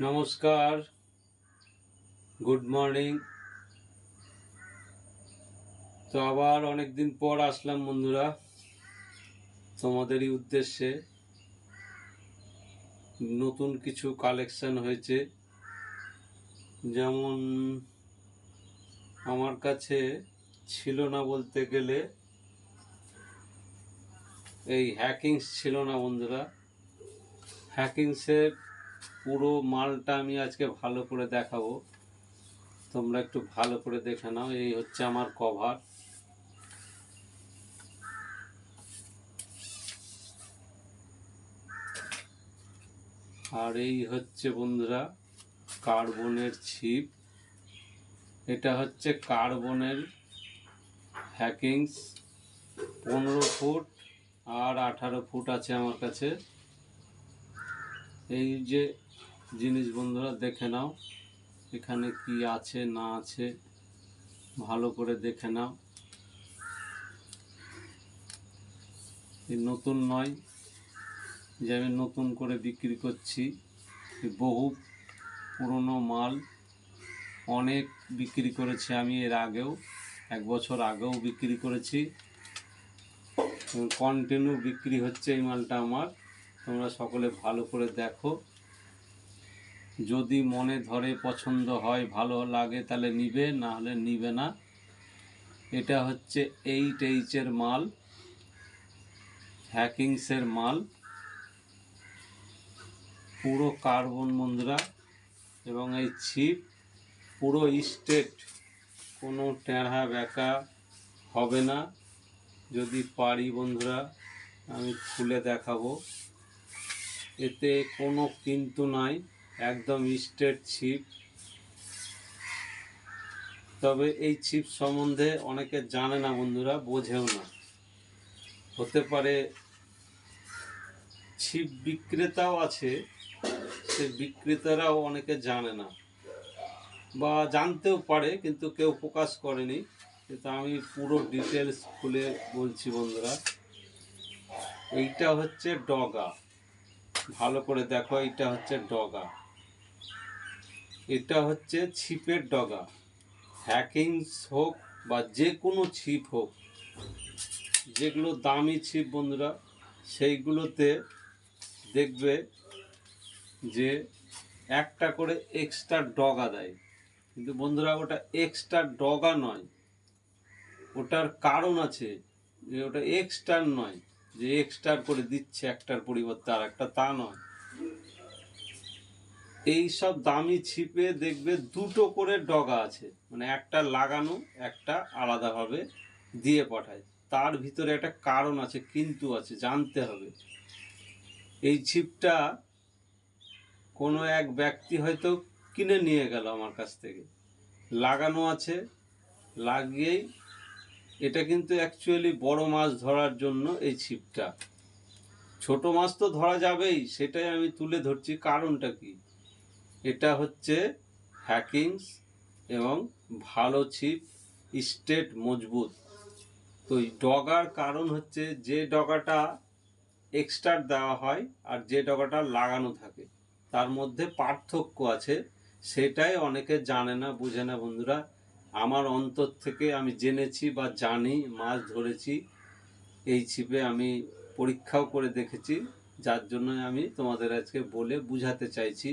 নমস্কার, good morning. তো আবার অনেক দিন পর আসলাম বন্ধুরা, তোমাদেরই উদ্দেশ্যে। নতুন কিছু কালেকশন হয়েছে। যেমন আমার কাছে ছিল না বলতে গেলে, এই হ্যাকিংস ছিল না বন্ধুরা। হ্যাকিংসের পুরো মালটা আমি আজকে ভালো করে দেখাবো। তোমরা একটু ভালো করে দেখে নাও, এই হচ্ছে আমার কভার। আর এই হচ্ছে বন্ধুরা কার্বনের ছিপ। এটা হচ্ছে কার্বনের হ্যাকিংস। পনেরো ফুট আর আঠারো ফুট আছে আমার কাছে। এই যে জিনিস বন্ধুরা, দেখে নাও। এখানে কি আছে, না আছে, ভালো করে দেখে নাও। নতুন নয়, যে আমি নতুন করে বিক্রি করছি। বহু পুরনো মাল অনেক বিক্রি করেছি আমি এর আগেও, এক বছর আগেও বিক্রি করেছি। কন্টিনিউ বিক্রি হচ্ছে এই মালটা আমার। তোমরা সকলে ভালো করে দেখো। যদি মনে ধরে পছন্দ হয়, ভালো লাগে, তাহলে নিবে, না হলে নিবে না। এটা হচ্ছে এইট এইচের মাল হ্যাকিংসের মাল, পুরো কার্বন বন্ধুরা এবং এই ছিপ পুরো স্টেট কোনো টেঁড়া ব্যাকা হবে না। যদি পারি বন্ধুরা, আমি খুলে দেখাবো। এতে কোনো কিন্তু নাই। একদম স্ট্রেট ছিপ। তবে এই ছিপ সম্বন্ধে অনেকে জানে না বন্ধুরা, বোঝেও না। হতে পারে ছিপ বিক্রেতাও আছে, সে বিক্রেতারাও অনেকে জানে না। বা জানতেও পারে, কিন্তু কেউ প্রকাশ করেনি। কিন্তু আমি পুরো ডিটেলস খুলে বলছি বন্ধুরা। এইটা হচ্ছে ডগা। ভালো করে দেখো, এইটা হচ্ছে ডগা। এটা হচ্ছে ছিপের ডগা। হ্যাকিংস হোক বা যে কোনো ছিপ হোক, যেগুলো দামি ছিপ বন্ধুরা, সেইগুলোতে দেখবে যে একটা করে এক্সট্রা ডগা দেয়। কিন্তু বন্ধুরা, ওটা এক্সট্রা ডগা নয়। ওটার কারণ আছে যে ওটা এক্সট্রা নয়, যে এক্সট্রা করে দিচ্ছে একটার পরিবর্তে আর একটা তা নয়। এই সব দামি ছিপে দেখবে দুটো করে ডগা আছে। মানে একটা লাগানো, একটা আলাদাভাবে দিয়ে পাঠায়। তার ভিতরে একটা কারণ আছে, কিন্তু আছে, জানতে হবে। এই ছিপটা কোনো এক ব্যক্তি হয়তো কিনে নিয়ে গেল আমার কাছ থেকে। লাগানো আছে, লাগিয়েই এটা কিন্তু অ্যাকচুয়ালি বড় মাছ ধরার জন্য এই ছিপটা। ছোট মাছ তো ধরা যাবেই, সেটাই আমি তুলে ধরছি। কারণটা কি? এটা হচ্ছে হ্যাকিংস এবং ভালো ছিপ স্টেট মজবুত। তো এই ডগার কারণ হচ্ছে যে ডগাটা এক্সট্রা দেওয়া হয় আর যে ডগাটা লাগানো থাকে, তার মধ্যে পার্থক্য আছে, সেটাই অনেকে জানে না, বুঝে না বন্ধুরা। আমার অন্তর থেকে আমি জেনেছি বা জানি, মাছ ধরেছি, এই ছিপে আমি পরীক্ষাও করে দেখেছি, যার জন্য আমি তোমাদের আজকে বলে বুঝাতে চাইছি।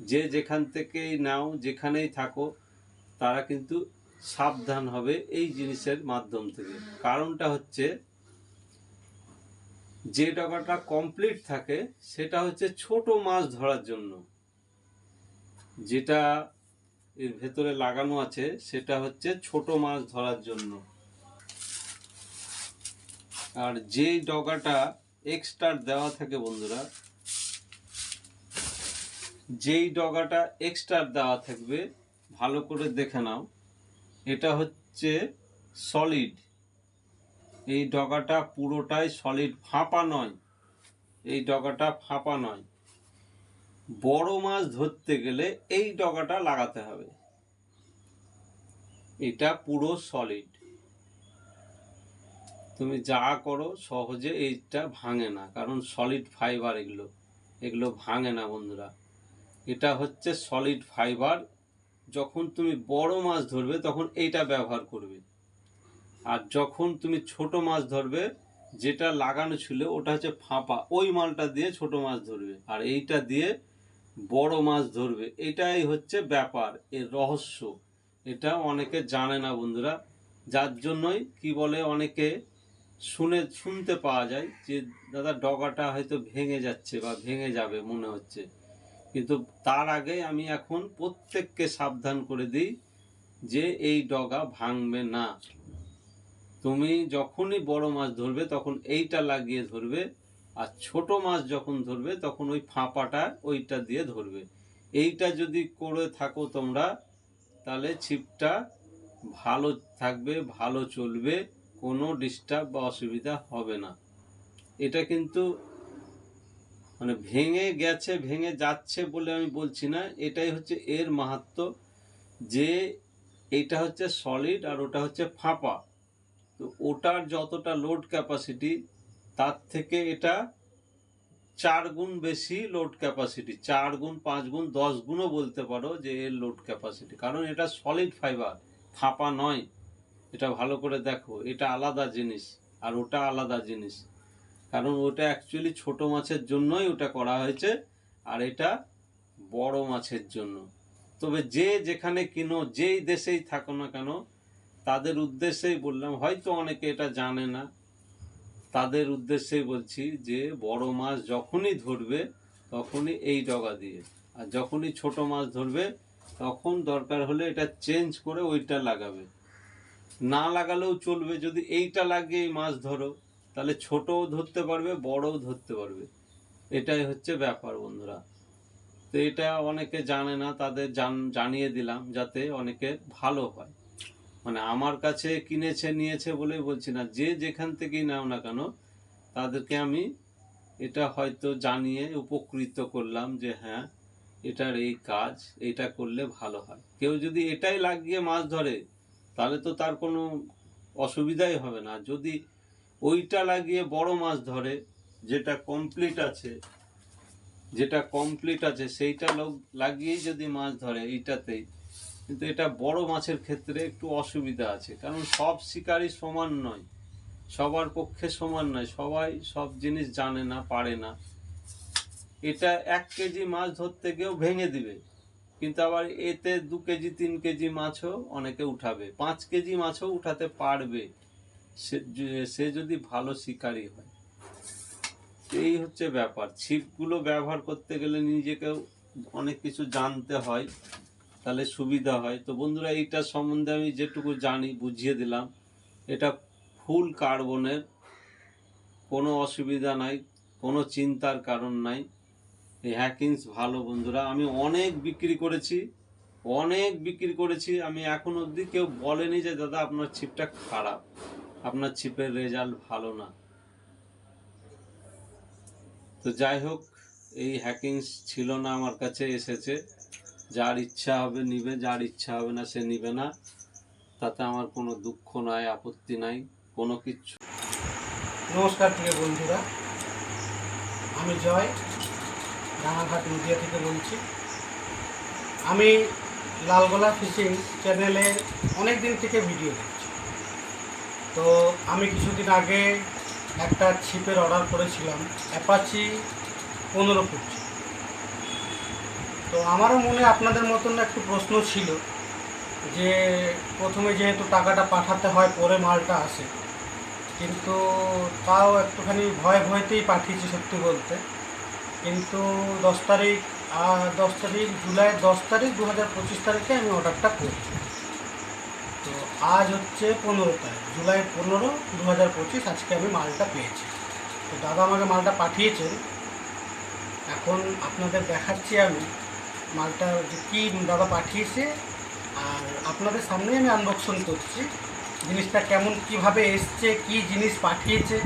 যে যেখান থেকেই নাও, যেখানেই থাকো, তারা কিন্তু সাবধান হবে এই জিনিসের মাধ্যম থেকে। কারণটা হচ্ছে, যে ডগাটা কমপ্লিট থাকে, সেটা হচ্ছে ছোট মাছ ধরার জন্য। যেটা এর ভেতরে লাগানো আছে, সেটা হচ্ছে ছোট মাছ ধরার জন্য। আর যে ডগাটা এক্সট্রা দেওয়া থাকে বন্ধুরা যেই ডগাটা এক্সট্রা দেওয়া থাকবে, ভালো করে দেখে নাও। এটা হচ্ছে সলিড এই ডগাটা পুরোটাই সলিড ফাঁপা নয়। এই ডগাটা ফাঁপা নয়। বড় মাছ ধরতে গেলে এই ডগাটা লাগাতে হবে। এটা পুরো সলিড তুমি যা করো, সহজে এইটা ভাঙে না, কারণ সলিড ফাইবার এগুলো এগুলো ভাঙে না বন্ধুরা। এটা হচ্ছে সলিড ফাইবার যখন তুমি বড় মাছ ধরবে, তখন এইটা ব্যবহার করবে। আর যখন তুমি ছোট মাছ ধরবে, যেটা লাগানো ছিল, ওটা হচ্ছে ফাঁপা। ওই মালটা দিয়ে ছোট মাছ ধরবে। আর এইটা দিয়ে বড় মাছ ধরবে। এটাই হচ্ছে ব্যাপার, এর রহস্য। এটা অনেকে জানে না বন্ধুরা। যার জন্যই কি বলে অনেকে শুনে, শুনতে পাওয়া যায় যে, দাদা, ডগাটা হয়তো ভেঙে যাচ্ছে বা ভেঙে যাবে, মনে হচ্ছে। কিন্তু তার আগে আমি এখন প্রত্যেককে সাবধান করে দিই যে এই ডগা ভাঙবে না। তুমি যখনই বড় মাছ ধরবে, তখন এইটা লাগিয়ে ধরবে আর ছোট মাছ যখন ধরবে, তখন ওই ফাঁপাটা ওইটা দিয়ে ধরবে। এইটা যদি করে থাকো তোমরা, তাহলে ছিপটা ভালো থাকবে, ভালো চলবে, কোনো ডিস্টার্ব বা অসুবিধা হবে না। এটা কিন্তু মানে ভেঙে গেছে, ভেঙে যাচ্ছে বলে আমি বলছি না। এটাই হচ্ছে এর মাহাত্ম যে এটা হচ্ছে সলিড আর ওটা হচ্ছে ফাঁপা। তো ওটার যতটা লোড ক্যাপাসিটি তার থেকে এটা চার গুণ বেশি লোড ক্যাপাসিটি চার গুণ, পাঁচ গুণ, দশ গুণও বলতে পারো যে এর লোড ক্যাপাসিটি কারণ এটা সলিড ফাইবার ফাঁপা নয়। এটা ভালো করে দেখো, এটা আলাদা জিনিস আর ওটা আলাদা জিনিস। কারণ ওটা অ্যাকচুয়ালি ছোট মাছের জন্যই ওটা করা হয়েছে, আর এটা বড় মাছের জন্য। তবে যে যেখানে কিনো, যেই দেশেই থাকো না কেন, তাদের উদ্দেশ্যেই বললাম, হয়তো অনেকে এটা জানে না, তাদের উদ্দেশ্যেই বলছি যে বড় মাছ যখনই ধরবে, তখনই এই ডগা দিয়ে। আর যখনই ছোট মাছ ধরবে, তখন দরকার হলে এটা চেঞ্জ করে ওইটা লাগাবে। না লাগালেও চলবে, যদি এইটা লাগিয়ে মাছ ধরো। তাহলে ছোটও ধরতে পারবে, বড়ও ধরতে পারবে। এটাই হচ্ছে ব্যাপার বন্ধুরা। তো এটা অনেকে জানে না, তাদের জান, জানিয়ে দিলাম যাতে অনেকে ভালো হয়। মানে আমার কাছে কিনেছে, নিয়েছে বলেই বলছি না, যে যেখান থেকেই নাও না কেন, তাদেরকে আমি এটা হয়তো জানিয়ে উপকৃত করলাম যে হ্যাঁ এটার এই কাজ, এটা করলে ভালো হয়। কেউ যদি এটাই লাগিয়ে মাছ ধরে, তাহলে তো তার কোনো অসুবিধাই হবে না। যদি ওইটা লাগিয়ে বড় মাছ ধরে, যেটা কমপ্লিট আছে, যেটা কমপ্লিট আছে, সেইটা লোক লাগিয়েই যদি মাছ ধরে এইটাতেই, কিন্তু এটা বড় মাছের ক্ষেত্রে একটু অসুবিধা আছে। কারণ সব শিকারই সমান নয়, সবার পক্ষে সমান নয়, সবাই সব জিনিস জানে না, পারে না। এটা এক কেজি মাছ ধরতে গিয়েও ভেঙে দিবে, কিন্তু আবার এতে দু কেজি, তিন কেজি মাছও অনেকে উঠাবে, পাঁচ কেজি মাছও উঠাতে পারবে। সে যদি ভালো শিকারী হয়, এই হচ্ছে ব্যাপার। ছিপগুলো ব্যবহার করতে গেলে নিজেকেও অনেক কিছু জানতে হয়, তাহলে সুবিধা হয়। তো বন্ধুরা, এইটা সম্বন্ধে আমি যেটুকু জানি, বুঝিয়ে দিলাম। এটা ফুল কার্বনের, কোনো অসুবিধা নাই, কোনো চিন্তার কারণ নাই। এই হ্যাকিংস ভালো, বন্ধুরা। আমি অনেক বিক্রি করেছি, অনেক বিক্রি করেছি। আমি এখন অবধি কেউ বলেনি যে, দাদা, আপনার ছিপটা খারাপ। আপনার ছিপের রেজাল্ট ভালো না। তো যাই হোক, এই হ্যাকিংস ছিল না আমার কাছে, এসেছে। যার ইচ্ছা হবে নিবে, যার ইচ্ছা হবে না সে নিবে না। তাতে আমার কোনো দুঃখ নাই, আপত্তি নাই, কোনো কিচ্ছু। নমস্কার প্রিয় বন্ধুরা, আমি জয় রানাঘাট নদিয়া থেকে বলছি। আমি লালগোলা ফিশিং চ্যানেলে অনেক দিন থেকে ভিডিও দেখছি। তো আমি কিছুদিন আগে একটা ছিপের অর্ডার করেছিলাম অ্যাপাচি পনেরো ফুট। তো আমারও মনে আপনাদের মতন একটু প্রশ্ন ছিল যে, প্রথমে যেহেতু টাকাটা পাঠাতে হয়, পরে মালটা আসে। কিন্তু তাও একটুখানি ভয় ভয়তেই পাঠিয়েছি সত্যি বলতে। কিন্তু দশ তারিখ দশ তারিখ, জুলাই দশ তারিখ, দু হাজার পঁচিশ তারিখে আমি অর্ডারটা করি তো আজ হচ্ছে পনেরো তারিখ, জুলাই পনেরো দু হাজার পঁচিশ, আজকে আমি মালটা পেয়েছি। তো দাদা আমাকে মালটা পাঠিয়েছেন। এখন আপনাদের দেখাচ্ছি আমি মালটা কী দাদা পাঠিয়েছে, আর আপনাদের সামনেই আমি আনবক্সন করছি। জিনিসটা কেমন, কীভাবে এসছে, কি জিনিস পাঠিয়েছে,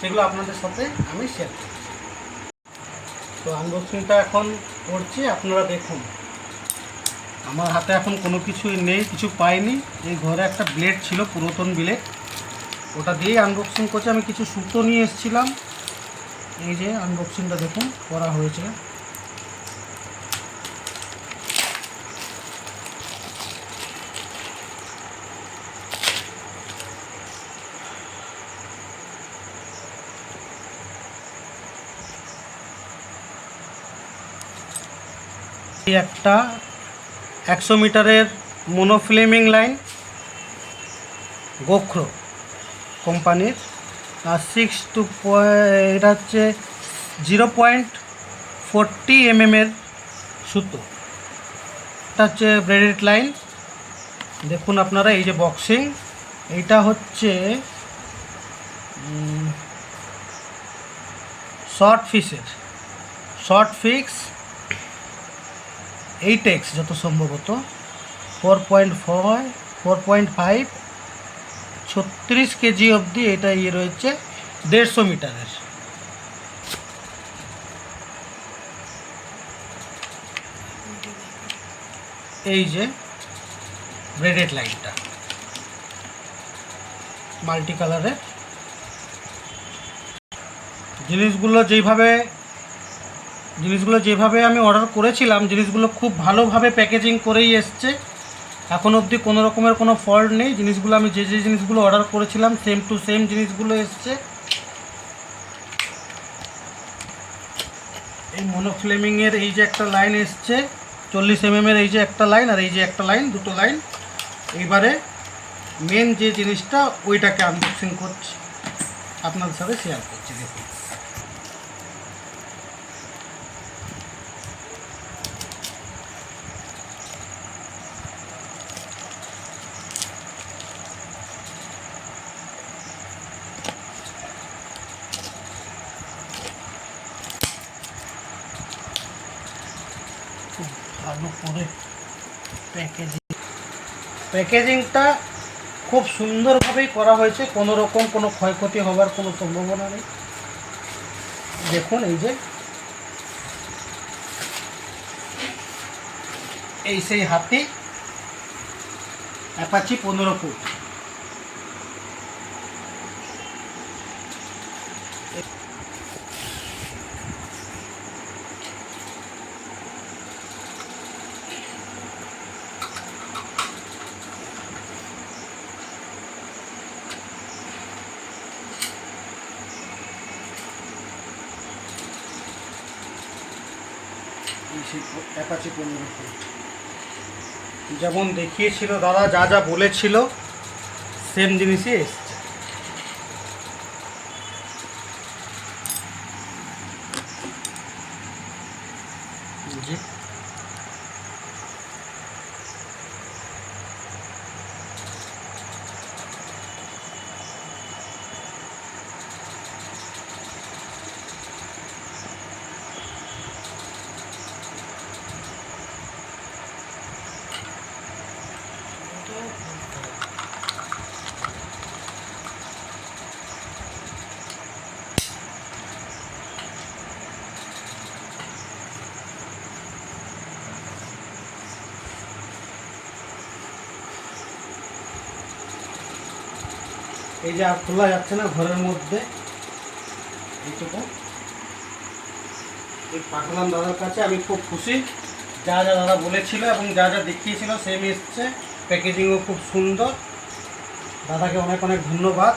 সেগুলো আপনাদের সাথে আমি শেয়ার করছি। তো আনবক্সিংটা এখন করছি, আপনারা দেখুন। আমার হাতে এখন কোনো কিছুই নেই, কিছু পাইনি। এই ঘরে একটা ব্লেড ছিল, পুরাতন ব্লেড ওটা দিয়েই আনবক্সিং করছে। আমি কিছু সুতো নিয়ে এসেছিলাম। এই যে আনবক্সিংটা দেখুন, করা হয়েছে। একটা একশো মিটারের মোনোফ্লেমিং লাইন গোখরো কোম্পানির। আর সিক্স টু এটা হচ্ছে জিরো পয়েন্ট ফোরটি এমএমের সুতো। এটা হচ্ছে ব্রেডেড লাইন দেখুন আপনারা এই যে বক্সিং এইটা হচ্ছে শর্ট ফিসের শর্ট ফিক্স এইট এক্স যত সম্ভবত four point four four point five ছত্রিশ কেজি অবধি এটা ইয়ে রয়েছে, দেড়শো মিটারের। এই যে ব্রেডেড লাইনটা মাল্টি কালারের জিনিসগুলো যেইভাবে জিনিসগুলো যেভাবে আমি অর্ডার করেছিলাম, জিনিসগুলো খুব ভালোভাবে প্যাকেজিং করেই এসছে। এখন অবধি কোনো রকমের কোনো ফল্ট নেই। জিনিসগুলো আমি যে যে জিনিসগুলো অর্ডার করেছিলাম সেম টু সেম জিনিসগুলো এসছে। এই মনোফ্লেমিংয়ের এই যে একটা লাইন এসছে, চল্লিশ এম এর এই যে একটা লাইন আর এই যে একটা লাইন দুটো লাইন এইবারে মেন যে জিনিসটা, ওইটাকে আনবক্সিং করছি। আপনাদের সাথে শেয়ার করছি দেখুন খুব ভালো করে প্যাকেজিং প্যাকেজিংটা খুব সুন্দরভাবেই করা হয়েছে, কোনো রকম কোনো ক্ষয়ক্ষতি হবার কোনো সম্ভাবনা নেই। দেখুন এই যে। এই সেই হাতি অ্যাপাচি পনেরো ফুট। অ্যাপাচি পনেরো যেমন দেখিয়েছিল দাদা যা যা বলেছিল সেম জিনিসই এসছে। এই যে আর খোলা যাচ্ছে না ঘরের মধ্যে। এইটুকু। এই পাঠালাম দাদার কাছে, আমি খুব খুশি। যা যা দাদা বলেছিল এবং যা যা দেখিয়েছিল সেম এসছে। প্যাকেজিংও খুব সুন্দর। দাদাকে অনেক অনেক ধন্যবাদ।